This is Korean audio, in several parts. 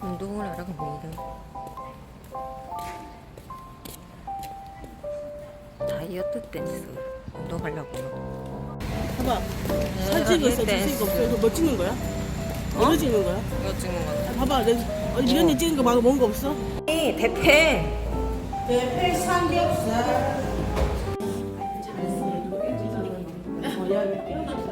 운동을 하러 갑니다. 다이어트 댄스 운동하려고요. 봐봐. 사진 찍고 있어. 댄스. 찍고 없어. 이거 뭐 찍는 거야? 뭐 찍는 거야? 이거 찍는 거. 봐봐. 내, 어, 미연이 찍은 거 말고 뭔거 없어? 네, 대패. 대패 삼겹살. 오늘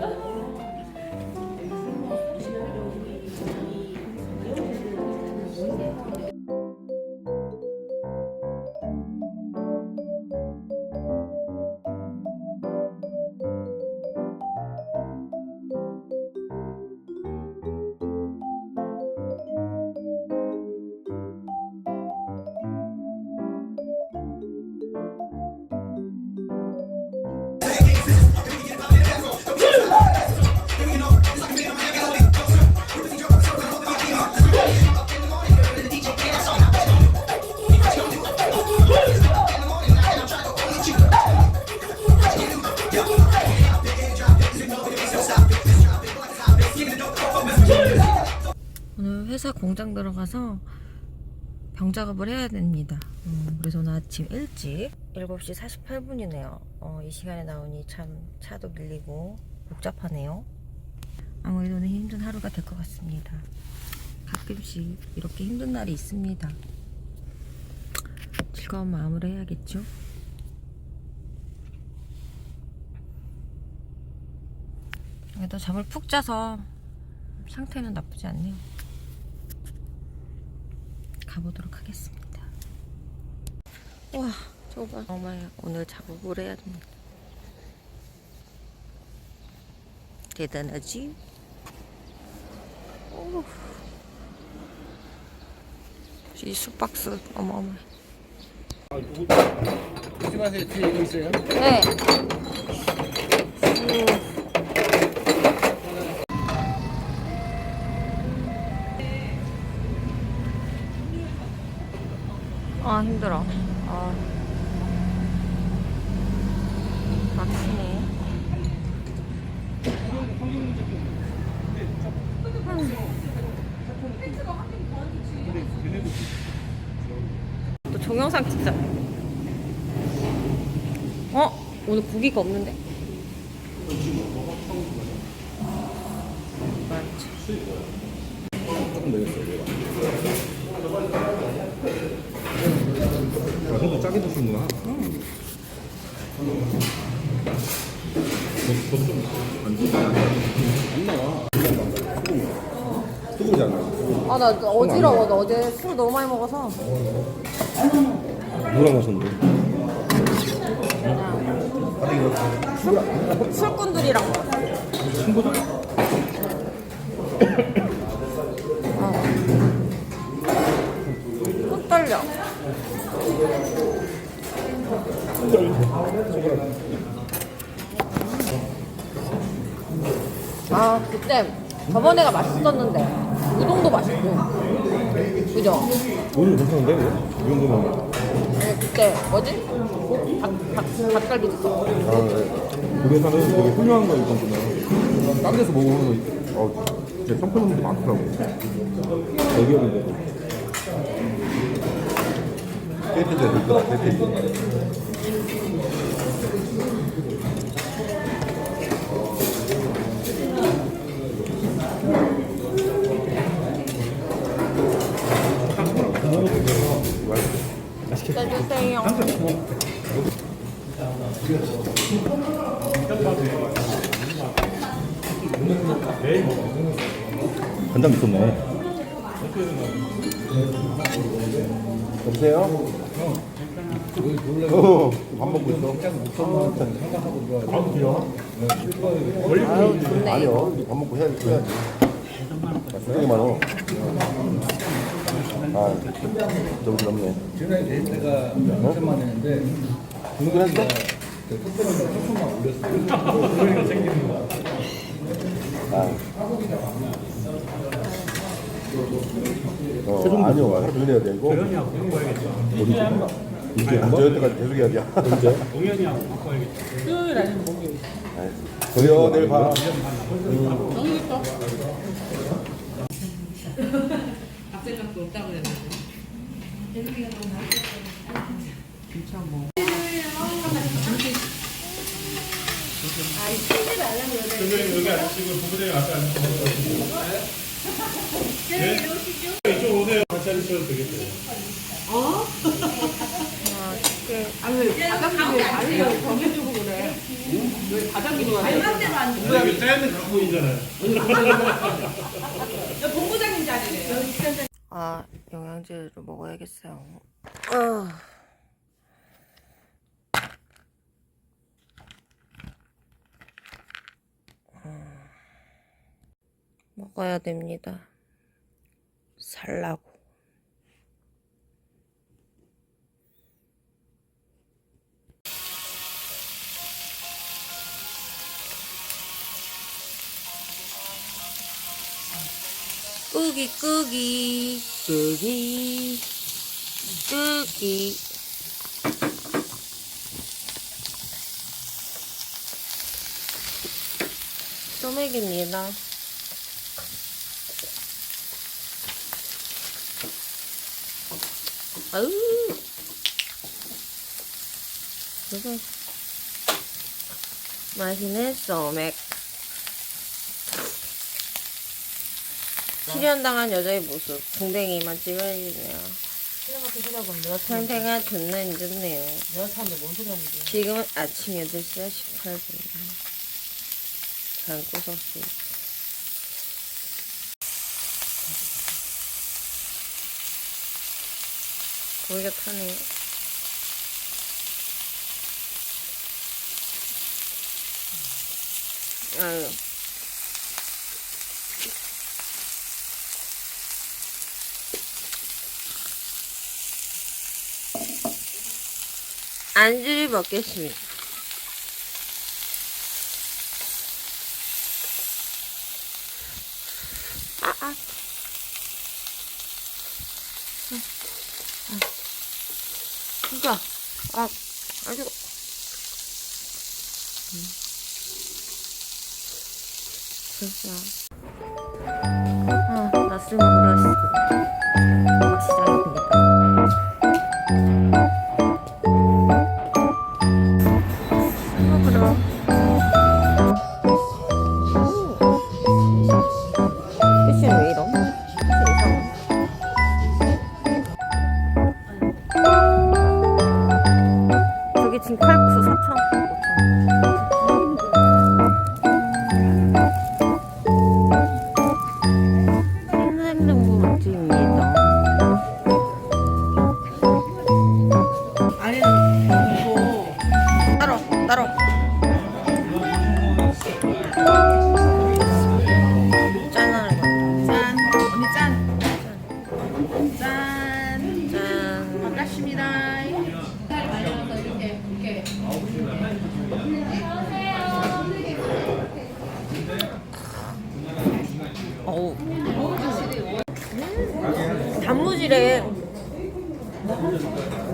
회사 공장 들어가서 병 작업을 해야 됩니다. 음, 그래서 오늘 아침 일찍 7시 48분이네요. 어, 이 시간에 나오니 참 차도 밀리고 복잡하네요. 아무래도 오늘 힘든 하루가 될 것 같습니다. 가끔씩 이렇게 힘든 날이 있습니다. 즐거운 마음으로 해야겠죠? 그래도 잠을 푹 자서 상태는 나쁘지 않네요. 가보도록 하겠습니다. 와, 저거 봐. 정말 오늘 작업을 해야 됩니다. 대단하지? 오. 이 쑥박스 어마어마해. 조심하세요. 뒤에 이거 있어요. 네. 아 힘들어. 아. 막히네. 또 동영상 찍자. 어? 오늘 고기가 없는데? 많지. 형도 짜게 드시는구나. 저좀안 안 나와. 뜨거우잖아. 아, 나 어지러워. 나 어제 술 너무 많이 먹어서. 누구랑 마셨는데? 술꾼들이랑. 친구들? 아, 그때 저번에가 맛있었는데. 우동도 맛있고. 그죠? 오늘 괜찮은데? 이거? 이 정도면. 네, 그때 뭐지? 닭, 닭, 닭갈비 줬어. 아, 네. 우리 회사는 되게 훌륭한 거 있거든요. 딴 데서 먹어보면, 어, 진짜 평판분들이 많더라고. 대기업인데도. 깨끗해, 될 거다, 깨끗해. 기다려 주세요. 간장 있었네. 여보세요? 어, 밥 먹고 있어. 아유, 좋네. 아니요, 밥 먹고 해야지. 해야지. 많어. 아, 너무 부럽네. 지난해 데이트가 엄청만 했는데 공부를 했어? 속도는 조금만 올렸어요. 그러니까 생기는 거야. 아. 어, 아니요, 하루 종일 해야 돼, 이거. 현이하고 바꿔야겠죠. 이제 저 여태까지 계속 해야 돼. 언제? 동현이하고 바꿔야겠죠. 토요일 아니면 목요일. 내일 봐. 있 다. 생각도 없다고 그랬는데. 진짜 뭐. 선생님 여기 앉으시고 부부장님 앞에 앉으시고 네? 이쪽 오세요 같이 앉으셔도 되겠어요 아니 왜 과장님이 아니면 정해 주고 그래? 왜 과장님이 안 돼? 여기 짜는 갖고 있잖아요 아, 영양제를 먹어야겠어요. 아. 음. 먹어야 됩니다. 살라고. 끄기 끄기. 끄기. 끄기. 소맥입니다. 아우. 이거 맛있네 소맥 실현당한 여자의 모습. 궁뎅이만 찍어야겠네요. 그냥 드시라고 내가 상태가 내가 뭔 소리 하는 거야? 지금은 아침 8시 18분. 장구석씨 거기가 타네요. 아유 안주를 먹겠습니다. 아, 아. 진짜. 아, 아주. 진짜. 아, 낯을 먹으러 단무지래.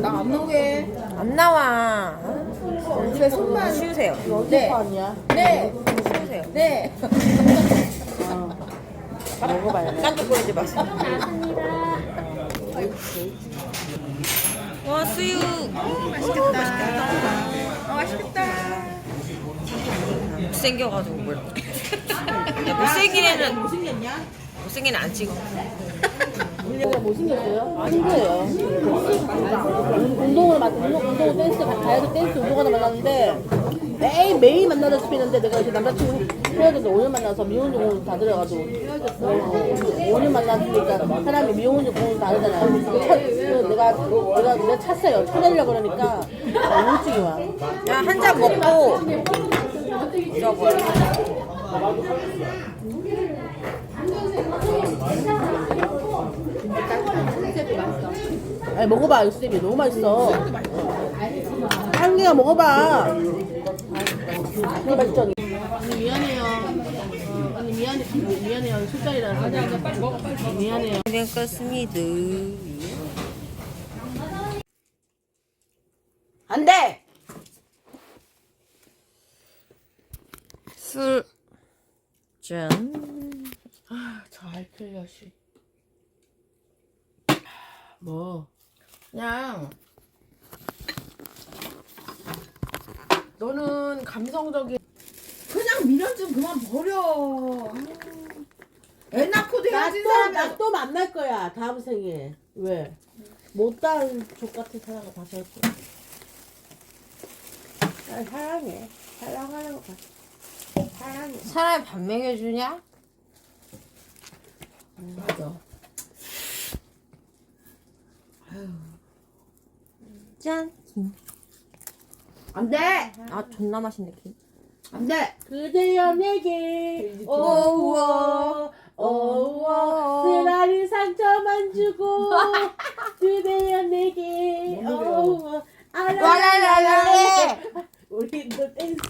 나 안 나오게. 안 나와. 제 손만 쉬우세요. 네. 아니야? 네. 쉬우세요. 네. 먹어봐요. 깐죽거리지 마세요. 와 수육. 맛있겠다. 아, 맛있겠다. 못생겨가지고 뭘. 야, 못생긴 애는 못생겼냐? 못생긴 애는 안 찍어. 내가 못생겼어요? 아닌 거예요. 운동을 만 운동, 운동 댄스 다이어트 댄스 운동하다 만났는데 매일 매일 만나다시피 했는데 내가 이제 남자친구 헤어져서 5년 만나서 미용원주 공원 다 들어가지고 어, 5년 만났으니까 사람이 미용원주 공원 다그 내가 내가 내가 찼어요. 쳐내려고 그러니까 우울증이 와. 야 한 잔 먹고 저거. 아니 먹어봐 육수비 너무 맛있어. 한 개가 먹어봐. 이게 맛있죠? 언니 미안해요. 어, 언니 미안해 미안해요 술자리라서 미안해요. 그냥 껐습니다. 안 돼. 술. 짠. 잘 풀려 씨. 뭐 그냥 너는 감성적인 그냥 미련 좀 그만 버려. 애 낳고도 헤어진 사람이 나또 만날 거야 다음 생에. 왜? 못다한 족 같은 사람과 다시 할 거야. 나 사랑해. 사랑하는 거 같아 사랑해. 사람이 반맹해주냐? 맞아. 짠. 김. 안 돼! 아 존나 맛있네 김. 안 돼! 그대여 내게 오워 오워 쓰라린 상처만 주고 그대여 내게 오워 아라라라라 우리도 댄스